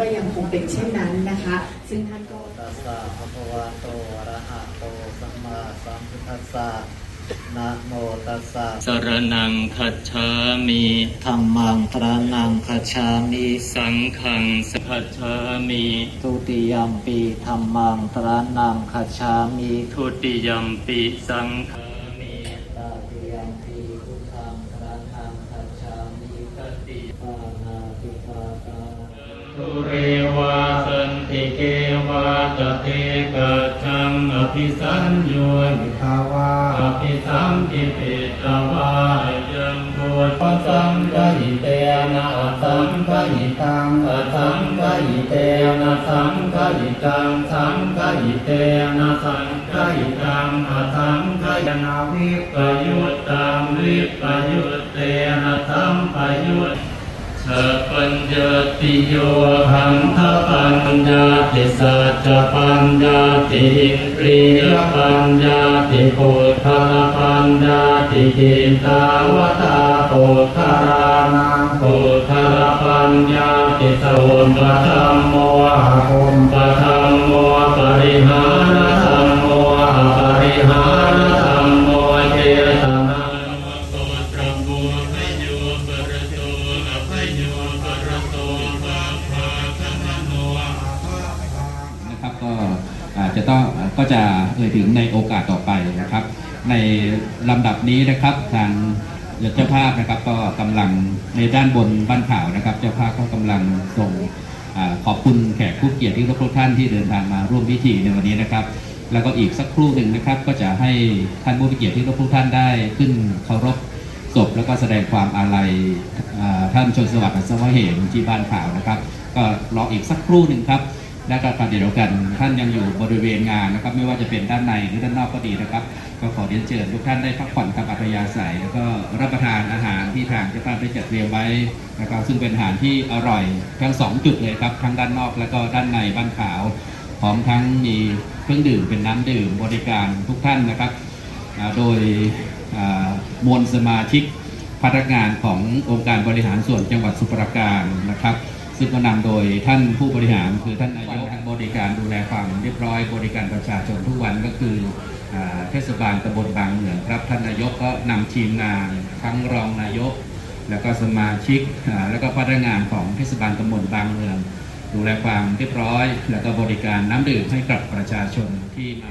เป็นเช่นนั้นนะคะ ซึ่งท่านก็ตัสสะภะคะวะโตอะระหะโตสัมมาสัมพุทธัสสะนะโมตัสสะสรนังคัจฉามิธัมมังตระนังคัจฉามิสังฆังสัพพามิทุติยัมปีธัมมังตระนังคัจฉามิทุติยัมปิสังฆามิตาติยัมปีพุทธังตระนังคัจฉามิตติปานาติปาตา ทุเรวาสันติเกวาตเตกัจจังอภิสัญโยนิภาวาอภิสัมปิปิตวายังบุตรสังกหิเตนะสังกหิตังสังกหิเตนะสังกหิตังสังกหิเตนะสังกหิตังสังกหินาวิปยุตตังวิปยุตเตนะสัมปยุต สัพพัญญาติโยหังทปัญญาติสัจปัญญาติอินทรียปัญญาติโพธาปัญญาติจินตาวตาโพธารานังโพธาปัญญาติสโนปะธัมโมอะโมหะ จะต้องก็จะเอ่ยถึงในโอกาสต่อไปนะครับ ในลำดับนี้นะครับทางเจ้าภาพนะครับก็กำลังในด้านบนบ้านข่าวนะครับ เจ้าภาพก็กำลังส่งอขอบคุณแขกผู้เกียรติที่ทุกท่านที่เดินทางมาร่วมพิธีในวันนี้นะครับ แล้วก็อีกสักครู่หนึ่งนะครับ ก็จะให้ท่านผู้มีเกียรติที่ทุกท่านได้ขึ้นเคารพศพแล้วก็แสดงความอาลัยท่านชนสวัสดิ์อัศวะเหมที่บ้านข่าวนะครับ ก็รออีกสักครู่หนึ่งครับ และก็ขณะเดียวกันท่านยังอยู่บริเวณงานนะครับไม่ว่าจะเป็นด้านในหรือด้านนอกก็ดีนะครับ ก็ขอเรียนเชิญทุกท่านได้พักผ่อนกับอัธยาศัยแล้วก็รับประทานอาหารที่ทางเจ้าภาพได้จัดเตรียมไว้นะครับซึ่งเป็นอาหารที่อร่อยทั้งสองจุดเลยครับทั้งด้านนอกแล้วก็ด้านในบ้านขาวพร้อมทั้งมีเครื่องดื่มเป็นน้ำดื่มบริการทุกท่านนะครับ โดยมวลสมาชิกพนักงานขององค์การบริหารส่วนจังหวัดสุพรปราการนะครับ ซึ่งก็นำโดยท่านผู้บริหารคือท่านนายกทางบริการดูแลความเรียบร้อย บริการประชาชนทุกวันก็คืออเทศบาลตำบลบางเหมืองครับท่านนายกก็นำทีมงานทั้งรองนายก แล้วก็สมาชิกแล้วก็พนักงานของเทศบาลตำบลบางเมือง ดูแลความเรียบร้อย แล้วก็บริการน้ำดื่มให้กับประชาชนที่มา